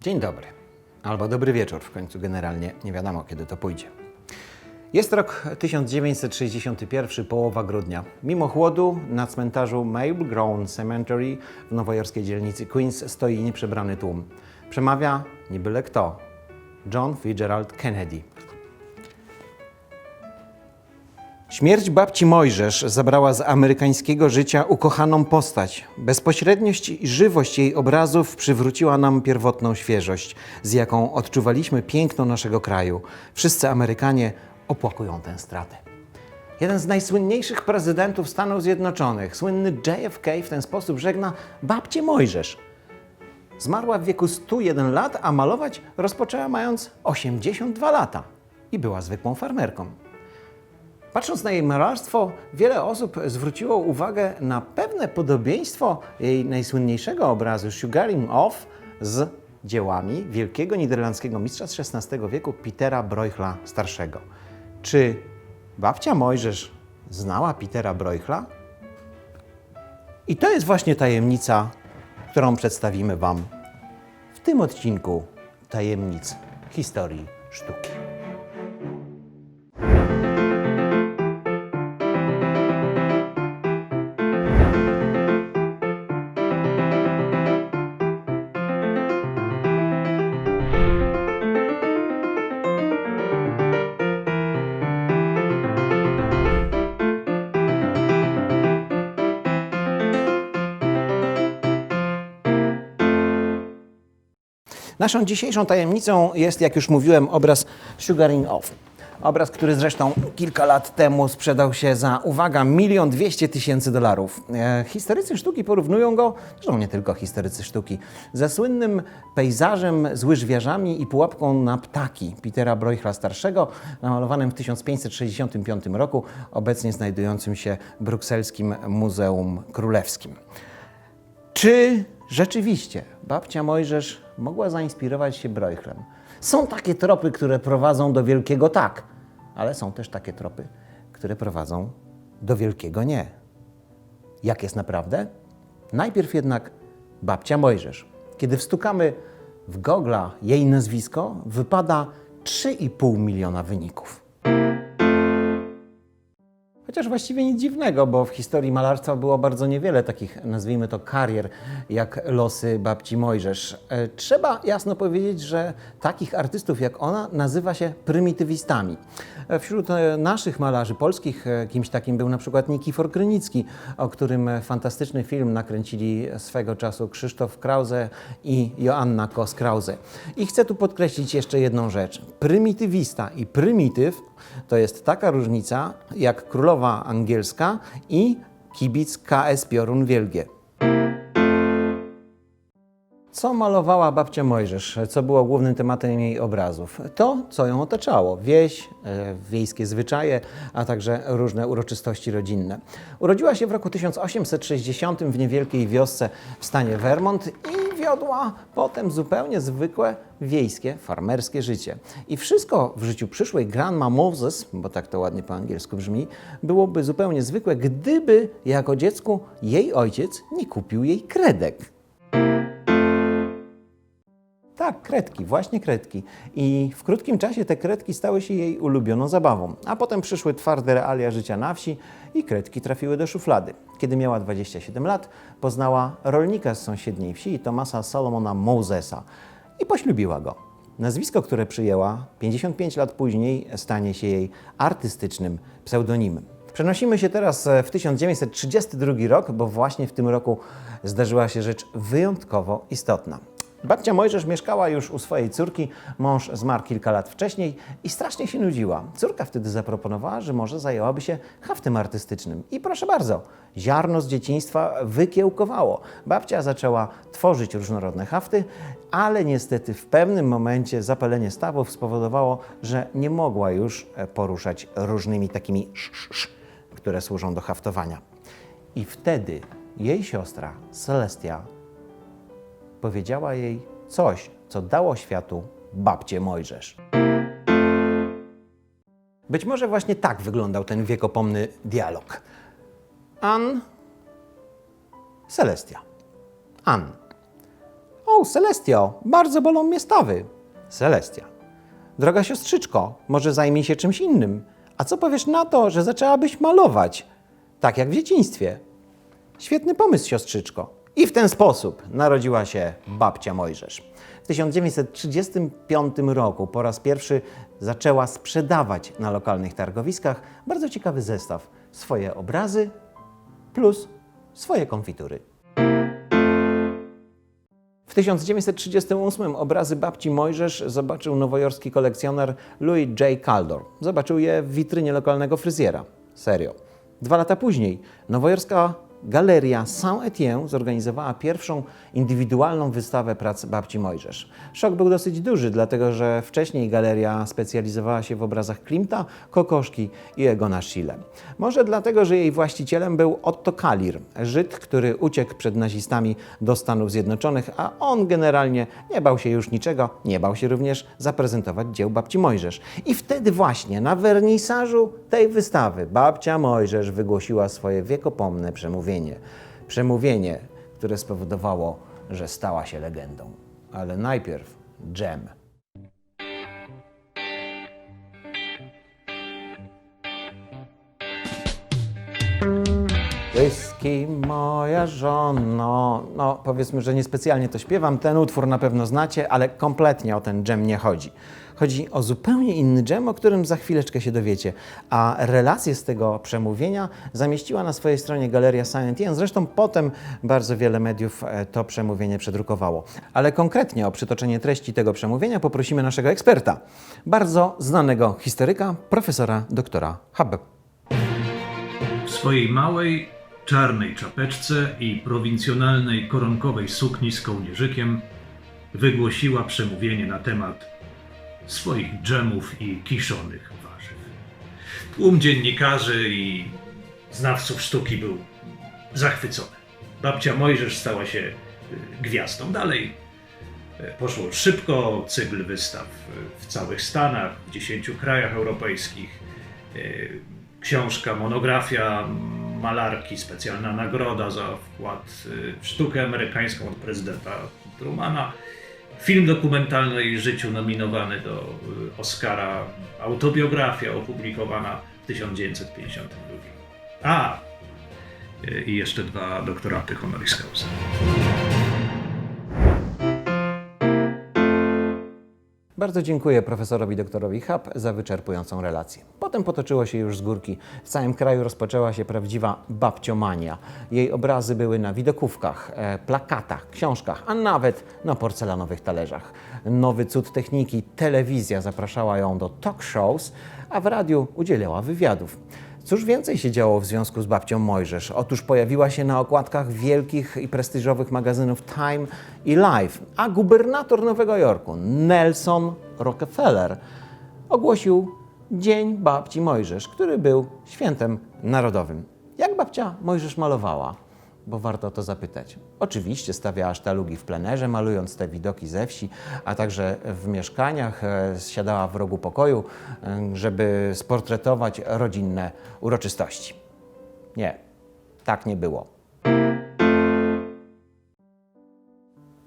Dzień dobry. Albo dobry wieczór, w końcu generalnie nie wiadomo, kiedy to pójdzie. Jest rok 1961, połowa grudnia. Mimo chłodu na cmentarzu Maple Grown Cemetery w nowojorskiej dzielnicy Queens stoi nieprzebrany tłum. Przemawia nie byle kto. John Fitzgerald Kennedy. Śmierć babci Mojżesz zabrała z amerykańskiego życia ukochaną postać. Bezpośredniość i żywość jej obrazów przywróciła nam pierwotną świeżość, z jaką odczuwaliśmy piękno naszego kraju. Wszyscy Amerykanie opłakują tę stratę. Jeden z najsłynniejszych prezydentów Stanów Zjednoczonych, słynny JFK, w ten sposób żegna babcię Mojżesz. Zmarła w wieku 101 lat, a malować rozpoczęła mając 82 lata i była zwykłą farmerką. Patrząc na jej malarstwo, wiele osób zwróciło uwagę na pewne podobieństwo jej najsłynniejszego obrazu Sugaring Off z dziełami wielkiego niderlandzkiego mistrza z XVI wieku Petera Bruegela starszego. Czy babcia Mojżesz znała Petera Bruegela? I to jest właśnie tajemnica, którą przedstawimy Wam w tym odcinku Tajemnic Historii Sztuki. Naszą dzisiejszą tajemnicą jest, jak już mówiłem, obraz Sugaring Off. Obraz, który zresztą kilka lat temu sprzedał się za, uwaga, milion dwieście tysięcy dolarów. E, historycy sztuki porównują go, zresztą nie tylko historycy sztuki, ze słynnym pejzażem z łyżwiarzami i pułapką na ptaki Petera Bruegela starszego, namalowanym w 1565 roku, obecnie znajdującym się w brukselskim Muzeum Królewskim. Czy rzeczywiście babcia Mojżesz mogła zainspirować się Bruegelem? Są takie tropy, które prowadzą do wielkiego tak, ale są też takie tropy, które prowadzą do wielkiego nie. Jak jest naprawdę? Najpierw jednak babcia Mojżesz. Kiedy wstukamy w Google'a jej nazwisko, wypada 3,5 miliona wyników. Chociaż właściwie nic dziwnego, bo w historii malarstwa było bardzo niewiele takich, nazwijmy to, karier, jak losy babci Mojżesz. E, Trzeba jasno powiedzieć, że takich artystów jak ona nazywa się prymitywistami. E, Wśród e, naszych malarzy polskich kimś takim był na przykład Nikifor Krynicki, o którym fantastyczny film nakręcili swego czasu Krzysztof Krause i Joanna Kos-Krause. I chcę tu podkreślić jeszcze jedną rzecz. Prymitywista i prymityw to jest taka różnica jak królowa angielska i kibic KS Piorun Wielgie. Co malowała babcia Mojżesz? Co było głównym tematem jej obrazów? To, co ją otaczało. Wieś, e, wiejskie zwyczaje, a także różne uroczystości rodzinne. Urodziła się w roku 1860 w niewielkiej wiosce w stanie Vermont i wiodła potem zupełnie zwykłe wiejskie, farmerskie życie. I wszystko w życiu przyszłej Grandma Moses, bo tak to ładnie po angielsku brzmi, byłoby zupełnie zwykłe, gdyby jako dziecku jej ojciec nie kupił jej kredek. Tak, kredki, właśnie kredki. I w krótkim czasie te kredki stały się jej ulubioną zabawą. A potem przyszły twarde realia życia na wsi i kredki trafiły do szuflady. Kiedy miała 27 lat, poznała rolnika z sąsiedniej wsi, Tomasa Solomona Mosesa i poślubiła go. Nazwisko, które przyjęła 55 lat później, stanie się jej artystycznym pseudonimem. Przenosimy się teraz e, w 1932 rok, bo właśnie w tym roku zdarzyła się rzecz wyjątkowo istotna. Babcia Mojżesz mieszkała już u swojej córki, mąż zmarł kilka lat wcześniej i strasznie się nudziła. Córka wtedy zaproponowała, że może zajęłaby się haftem artystycznym. I proszę bardzo, ziarno z dzieciństwa wykiełkowało. Babcia zaczęła tworzyć różnorodne hafty, ale niestety w pewnym momencie zapalenie stawów spowodowało, że nie mogła już e, poruszać różnymi takimi sz, które służą do haftowania. I wtedy jej siostra Celestia powiedziała jej coś, co dało światu babcię Mojżesz. Być może właśnie tak wyglądał ten wiekopomny dialog. Ann, Celestia. Ann. O, Celestio, bardzo bolą mnie stawy. Celestia. Droga siostrzyczko, może zajmij się czymś innym. A co powiesz na to, że zaczęłabyś malować? Tak jak w dzieciństwie. Świetny pomysł, siostrzyczko. I w ten sposób narodziła się babcia Mojżesz. W 1935 roku po raz pierwszy zaczęła sprzedawać na lokalnych targowiskach bardzo ciekawy zestaw. Swoje obrazy plus swoje konfitury. W 1938 obrazy babci Mojżesz zobaczył nowojorski kolekcjoner Louis J. Caldor. Zobaczył je w witrynie lokalnego fryzjera. Serio. Dwa lata później nowojorska galeria Saint-Étienne zorganizowała pierwszą indywidualną wystawę prac babci Mojżesz. Szok był dosyć duży, dlatego że wcześniej galeria specjalizowała się w obrazach Klimta, Kokoszki i Egona Schiele. Może dlatego, że jej właścicielem był Otto Kalir, Żyd, który uciekł przed nazistami do Stanów Zjednoczonych, a on generalnie nie bał się już niczego, nie bał się również zaprezentować dzieł babci Mojżesz. I wtedy właśnie na wernisażu tej wystawy babcia Mojżesz wygłosiła swoje wiekopomne przemówienie. Przemówienie, które spowodowało, że stała się legendą. Ale najpierw dżem. Whisky, moja żono. No, powiedzmy, że niespecjalnie to śpiewam. Ten utwór na pewno znacie, ale kompletnie o ten dżem nie chodzi. Chodzi o zupełnie inny dżem, o którym za chwileczkę się dowiecie. A relację z tego przemówienia zamieściła na swojej stronie Galeria Saint Zresztą potem bardzo wiele mediów e, to przemówienie przedrukowało. Ale konkretnie o przytoczenie treści tego przemówienia poprosimy naszego eksperta, bardzo znanego historyka, profesora doktora Habbe. W swojej małej, czarnej czapeczce i prowincjonalnej koronkowej sukni z kołnierzykiem wygłosiła przemówienie na temat swoich dżemów i kiszonych warzyw. Tłum dziennikarzy i znawców sztuki był zachwycony. Babcia Mojżesz stała się y, gwiazdą. Dalej y, poszło szybko, cykl wystaw y, w całych Stanach, w 10 krajach europejskich. Książka, monografia malarki, specjalna nagroda za wkład y, w sztukę amerykańską od prezydenta Trumana. Film dokumentalny o jej życiu nominowany do y, Oscara, autobiografia opublikowana w 1952. A, y, i jeszcze dwa doktoraty honoris causa. Bardzo dziękuję profesorowi doktorowi Hub za wyczerpującą relację. Potem potoczyło się już z górki. W całym kraju rozpoczęła się prawdziwa babciomania. Jej obrazy były na widokówkach, e, plakatach, książkach, a nawet na porcelanowych talerzach. Nowy cud techniki, telewizja zapraszała ją do talk shows, a w radiu udzielała wywiadów. Cóż więcej się działo w związku z babcią Mojżesz? Otóż pojawiła się na okładkach wielkich i prestiżowych magazynów Time i Life, a gubernator Nowego Jorku, Nelson Rockefeller, ogłosił Dzień Babci Mojżesz, który był świętem narodowym. Jak babcia Mojżesz malowała? Bo warto o to zapytać. Oczywiście stawiała sztalugi w plenerze, malując te widoki ze wsi, a także w mieszkaniach, e, siadała w rogu pokoju, e, żeby sportretować rodzinne uroczystości. Nie, tak nie było.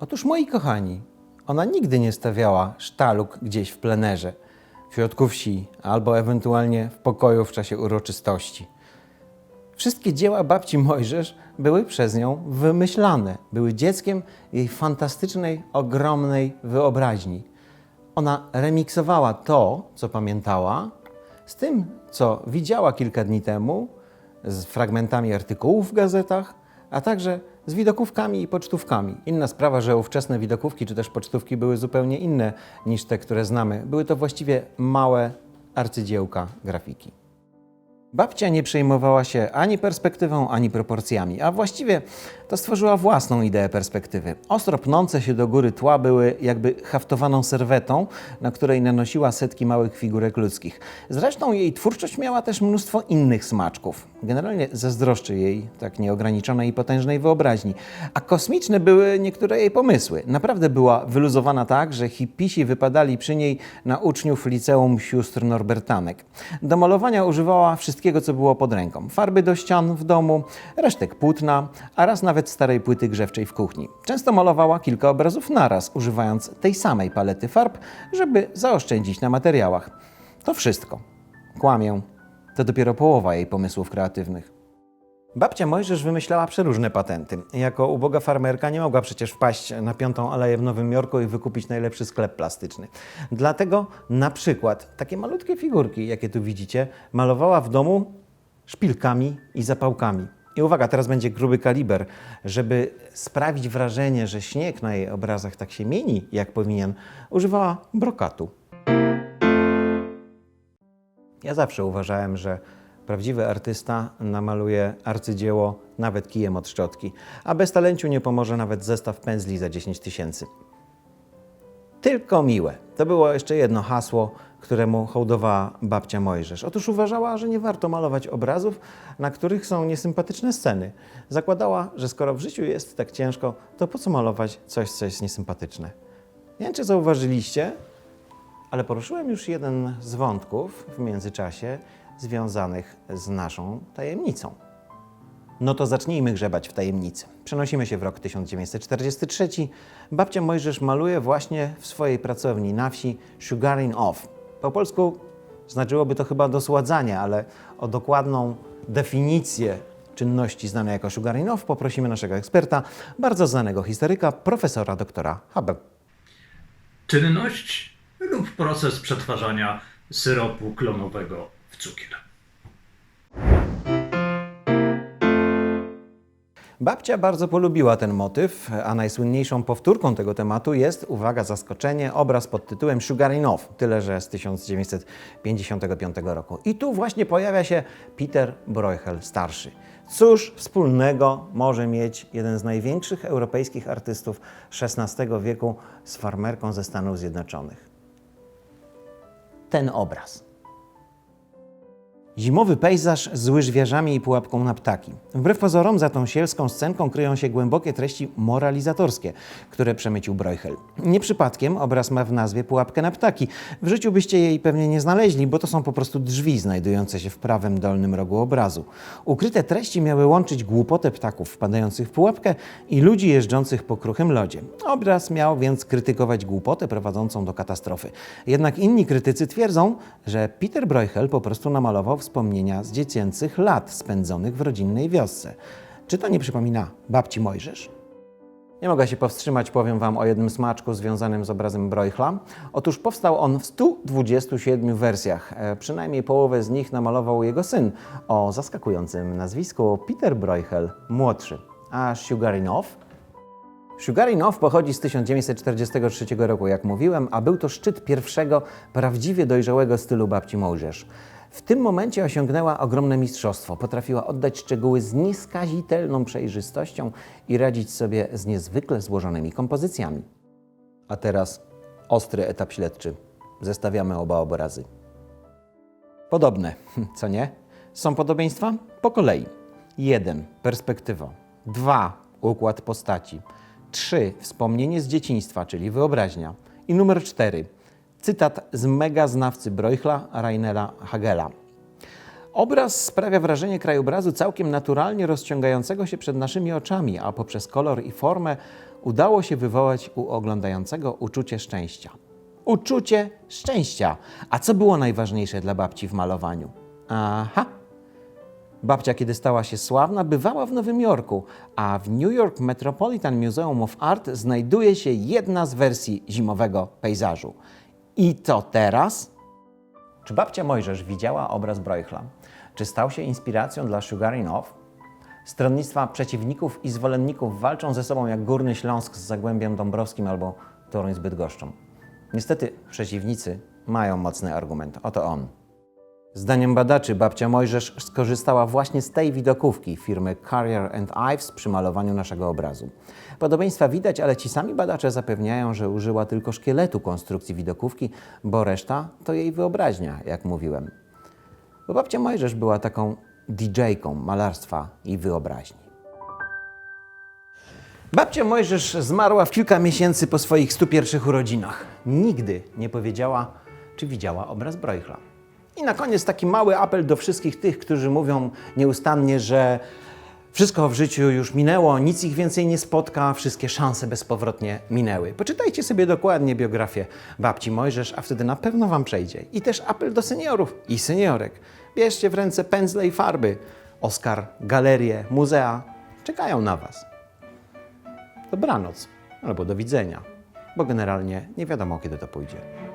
Otóż moi kochani, ona nigdy nie stawiała sztalug gdzieś w plenerze, w środku wsi albo ewentualnie w pokoju w czasie uroczystości. Wszystkie dzieła babci Mojżesz były przez nią wymyślane, były dzieckiem jej fantastycznej, ogromnej wyobraźni. Ona remiksowała to, co pamiętała, z tym, co widziała kilka dni temu, z fragmentami artykułów w gazetach, a także z widokówkami i pocztówkami. Inna sprawa, że ówczesne widokówki czy też pocztówki były zupełnie inne niż te, które znamy. Były to właściwie małe arcydziełka grafiki. Babcia nie przejmowała się ani perspektywą, ani proporcjami, a właściwie to stworzyła własną ideę perspektywy. Ostro pnące się do góry tła były jakby haftowaną serwetą, na której nanosiła setki małych figurek ludzkich. Zresztą jej twórczość miała też mnóstwo innych smaczków. Generalnie zazdroszczę jej tak nieograniczonej i potężnej wyobraźni. A kosmiczne były niektóre jej pomysły. Naprawdę była wyluzowana tak, że hipisi wypadali przy niej na uczniów liceum sióstr Norbertanek. Do malowania używała wszystkiego, co było pod ręką. Farby do ścian w domu, resztek płótna, a raz nawet nawet starej płyty grzewczej w kuchni. Często malowała kilka obrazów naraz, używając tej samej palety farb, żeby zaoszczędzić na materiałach. To wszystko. Kłamię. To dopiero połowa jej pomysłów kreatywnych. Babcia Mojżesz wymyślała przeróżne patenty. Jako uboga farmerka nie mogła przecież wpaść na piątą aleję w Nowym Jorku i wykupić najlepszy sklep plastyczny. Dlatego na przykład takie malutkie figurki, jakie tu widzicie, malowała w domu szpilkami i zapałkami. I uwaga, teraz będzie gruby kaliber. Żeby sprawić wrażenie, że śnieg na jej obrazach tak się mieni, jak powinien, używała brokatu. Ja zawsze uważałem, że prawdziwy artysta namaluje arcydzieło nawet kijem od szczotki, a bez talenciu nie pomoże nawet zestaw pędzli za 10 tysięcy. Tylko miłe. To było jeszcze jedno hasło, któremu hołdowała babcia Mojżesz. Otóż uważała, że nie warto malować obrazów, na których są niesympatyczne sceny. Zakładała, że skoro w życiu jest tak ciężko, to po co malować coś, co jest niesympatyczne? Nie wiem, czy zauważyliście, ale poruszyłem już jeden z wątków w międzyczasie związanych z naszą tajemnicą. No to zacznijmy grzebać w tajemnicy. Przenosimy się w rok 1943. Babcia Mojżesz maluje właśnie w swojej pracowni na wsi sugaring off. Po polsku znaczyłoby to chyba dosładzanie, ale o dokładną definicję czynności znanej jako sugaring off poprosimy naszego eksperta, bardzo znanego historyka, profesora doktora Habel. Czynność lub proces przetwarzania syropu klonowego w cukier. Babcia bardzo polubiła ten motyw, a najsłynniejszą powtórką tego tematu jest, uwaga, zaskoczenie, obraz pod tytułem Sugaring Off, tyle że z 1955 roku. I tu właśnie pojawia się Peter Bruegel starszy. Cóż wspólnego może mieć jeden z największych europejskich artystów XVI wieku z farmerką ze Stanów Zjednoczonych? Ten obraz. Zimowy pejzaż z łyżwiarzami i pułapką na ptaki. Wbrew pozorom za tą sielską scenką kryją się głębokie treści moralizatorskie, które przemycił Bruegel. Nie przypadkiem obraz ma w nazwie pułapkę na ptaki. W życiu byście jej pewnie nie znaleźli, bo to są po prostu drzwi znajdujące się w prawym dolnym rogu obrazu. Ukryte treści miały łączyć głupotę ptaków wpadających w pułapkę i ludzi jeżdżących po kruchym lodzie. Obraz miał więc krytykować głupotę prowadzącą do katastrofy. Jednak inni krytycy twierdzą, że Peter Bruegel po prostu namalował wspomnienia z dziecięcych lat spędzonych w rodzinnej wiosce. Czy to nie przypomina babci Mojżesz? Nie mogę się powstrzymać, powiem Wam o jednym smaczku związanym z obrazem Bruegla. Otóż powstał on w 127 wersjach. E, przynajmniej połowę z nich namalował jego syn o zaskakującym nazwisku Peter Bruegel młodszy. A Sugarinow Sugarinow pochodzi z 1943 roku, jak mówiłem, a był to szczyt pierwszego prawdziwie dojrzałego stylu babci Mojżesz. W tym momencie osiągnęła ogromne mistrzostwo. Potrafiła oddać szczegóły z nieskazitelną przejrzystością i radzić sobie z niezwykle złożonymi kompozycjami. A teraz ostry etap śledczy. Zestawiamy oba obrazy. Podobne, co nie? Są podobieństwa? Po kolei. 1. Perspektywa. 2. Układ postaci. 3. Wspomnienie z dzieciństwa, czyli wyobraźnia. I numer 4. Cytat z mega znawcy Broichla Rainera Hagela. Obraz sprawia wrażenie krajobrazu całkiem naturalnie rozciągającego się przed naszymi oczami, a poprzez kolor i formę udało się wywołać u oglądającego uczucie szczęścia. Uczucie szczęścia! A co było najważniejsze dla babci w malowaniu? Aha! Babcia, kiedy stała się sławna, bywała w Nowym Jorku, a w New York Metropolitan Museum of Art znajduje się jedna z wersji zimowego pejzażu. I to teraz? Czy babcia Mojżesz widziała obraz Bruegla? Czy stał się inspiracją dla Sugaring Off? Stronnictwa przeciwników i zwolenników walczą ze sobą jak Górny Śląsk z Zagłębiem Dąbrowskim albo Toruń z Bydgoszczą. Niestety przeciwnicy mają mocny argument. Oto on. Zdaniem badaczy babcia Mojżesz skorzystała właśnie z tej widokówki firmy Carrier and Ives przy malowaniu naszego obrazu. Podobieństwa widać, ale ci sami badacze zapewniają, że użyła tylko szkieletu konstrukcji widokówki, bo reszta to jej wyobraźnia, jak mówiłem. Bo babcia Mojżesz była taką DJ-ką malarstwa i wyobraźni. Babcia Mojżesz zmarła w kilka miesięcy po swoich 101 urodzinach. Nigdy nie powiedziała, czy widziała obraz Bruegla. I na koniec taki mały apel do wszystkich tych, którzy mówią nieustannie, że Wszystko w życiu już minęło, nic ich więcej nie spotka, wszystkie szanse bezpowrotnie minęły. Poczytajcie sobie dokładnie biografię babci Mojżesz, a wtedy na pewno Wam przejdzie. I też apel do seniorów i seniorek. Bierzcie w ręce pędzle i farby. Oskar, galerie, muzea czekają na Was. Dobranoc albo do widzenia, bo generalnie nie wiadomo kiedy to pójdzie.